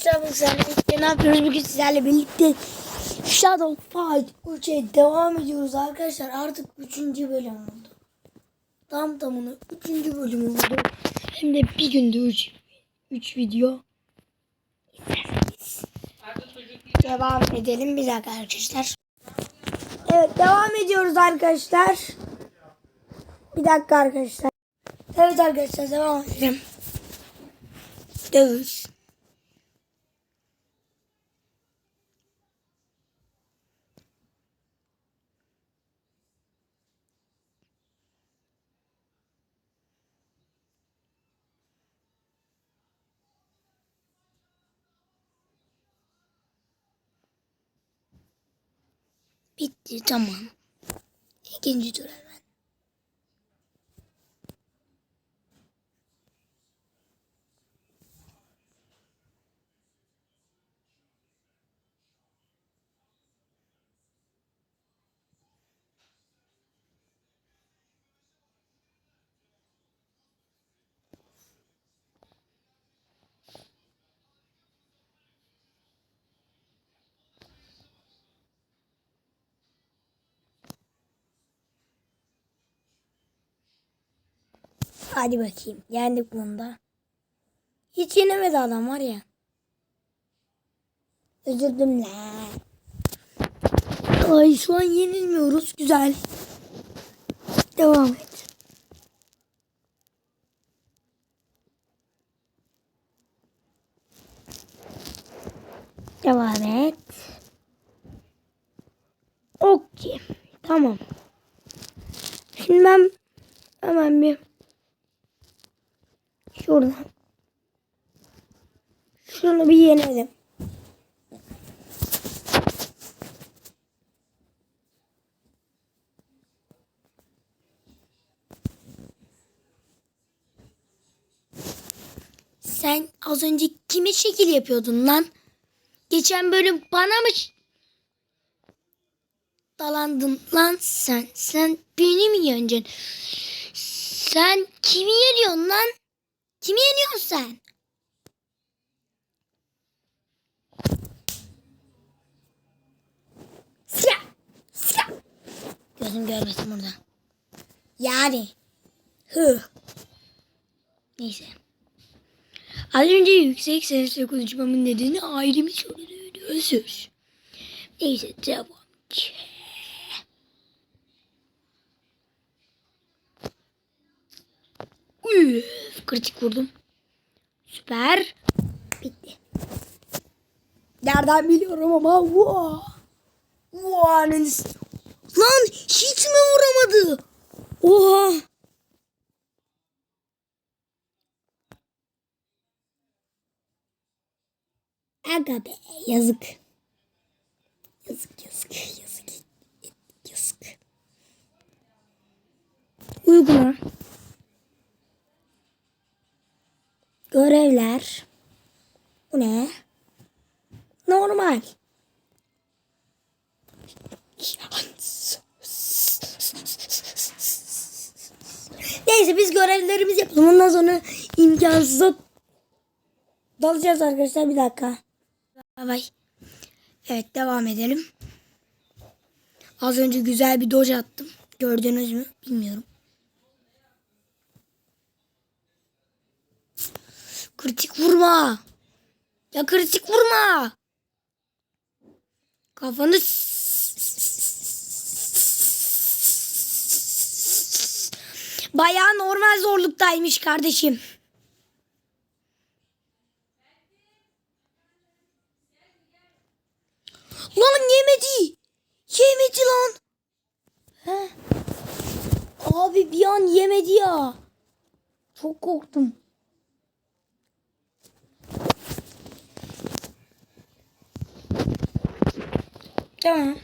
arkadaşlar biz sizlerle birlikte ne yapıyoruz? Bugün sizlerle birlikte Shadow Fight 3'e devam ediyoruz arkadaşlar. Artık 3. bölüm oldu. Tam tamına 3. bölüm oldu. Hem de bir günde 3 3 video. Devam edelim dakika arkadaşlar. Evet devam ediyoruz arkadaşlar. Bir dakika arkadaşlar. Evet arkadaşlar devam edelim. Dövüş. Bitti tamam. İkinci tur Hadi bakayım. Yendik bunda. Hiç yenemedi adam var ya. Üzüldüm lan. Ay şu an yenilmiyoruz. Güzel. Devam et. Devam et. Okey. Tamam. Şimdi ben hemen bir Şuradan. Şunu bir yenelim. Sen az önce kimi şekil yapıyordun lan? Geçen bölüm bana mı dalandın lan sen? Sen beni mi yeneceksin? Sen kimi yeniyorsun lan? Kimi yeniyorsun sen? Siyah. Siyah. Gözüm görmesin burada. Yani. Hı. Neyse. Az önce yüksek sesle konuşmamın nedeni ailemi soruluydu. Özür. Neyse devam ki. Üf, kritik vurdum. Süper. Bitti. Nereden biliyorum ama wow. Wow, Lan hiç mi vuramadı? Oha. Aga be yazık. Yazık yazık yazık. Yazık. Uygula. Görevler. Bu ne? Normal. Neyse biz görevlerimizi yapalım. Ondan sonra imkansıza dalacağız arkadaşlar. Bir dakika. Bay bay. Evet devam edelim. Az önce güzel bir dodge attım. Gördünüz mü? Bilmiyorum. Kritik vurma. Ya kritik vurma. Kafanı Bayağı normal zorluktaymış kardeşim. Lan yemedi. Yemedi lan. He. Abi bir an yemedi ya. Çok korktum. Tamam.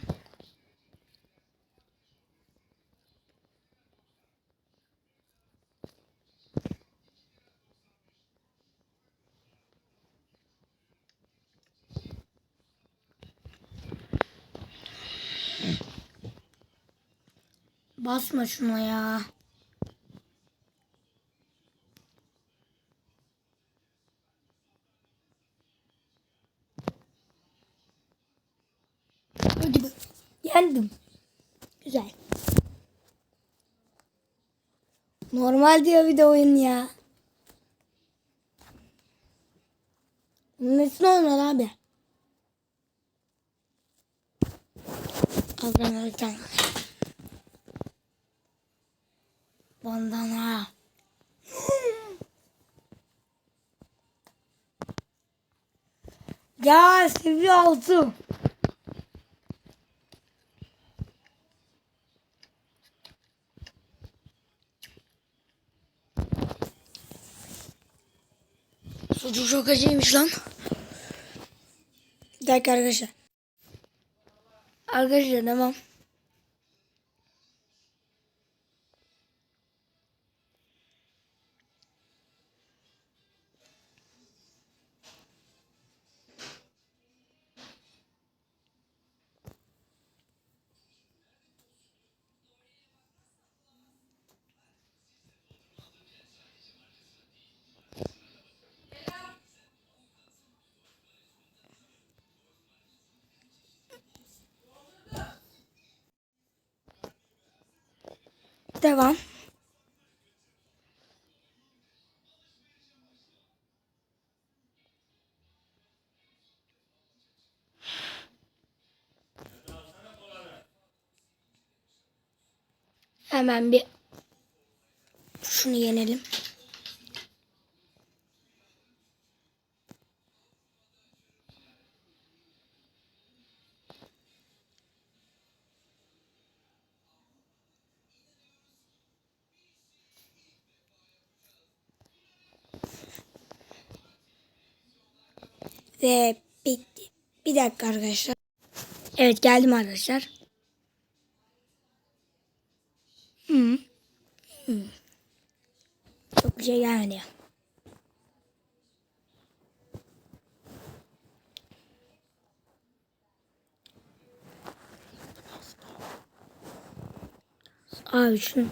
Basma şuna ya. Gibi. Yendim. Güzel. Normal diyor bir de oyun ya. Nesin olmalı abi? Tane. Bandana. Ya seviye altı. Sucuk çok acıymış lan. Bir dakika arkadaşlar. Arkadaşlar tamam. Devam. Hemen bir şunu yenelim. Ve bitti. Bir dakika arkadaşlar. Evet geldim arkadaşlar. Hı. Hı. Çok bir şey gelmedi. Abi şunu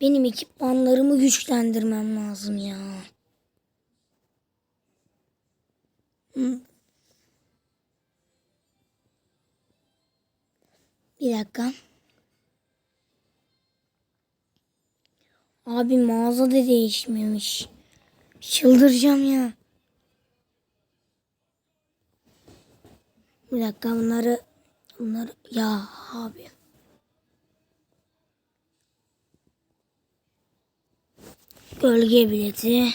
benim ekipmanlarımı güçlendirmem lazım ya. Bir dakika. Abi mağaza da değişmemiş. Çıldıracağım ya. Bir dakika bunları bunları ya abi. Gölge bileti.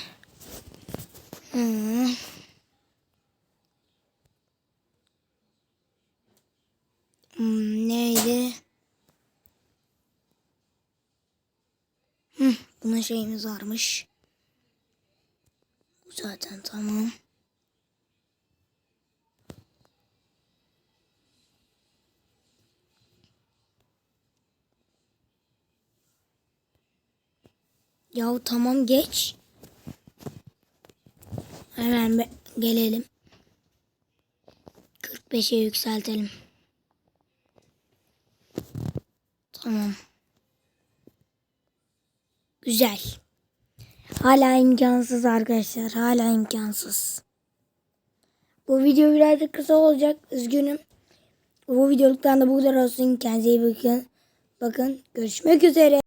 Hmm, neydi? Hı, buna şeyimiz varmış. Bu zaten tamam. Yahu tamam geç. Hemen gelelim. 45'e yükseltelim. Tamam. Güzel. Hala imkansız arkadaşlar. Hala imkansız. Bu video birazcık kısa olacak. Üzgünüm. Bu videoluktan da bu kadar olsun. Kendinize iyi bakın. Bakın. Görüşmek üzere.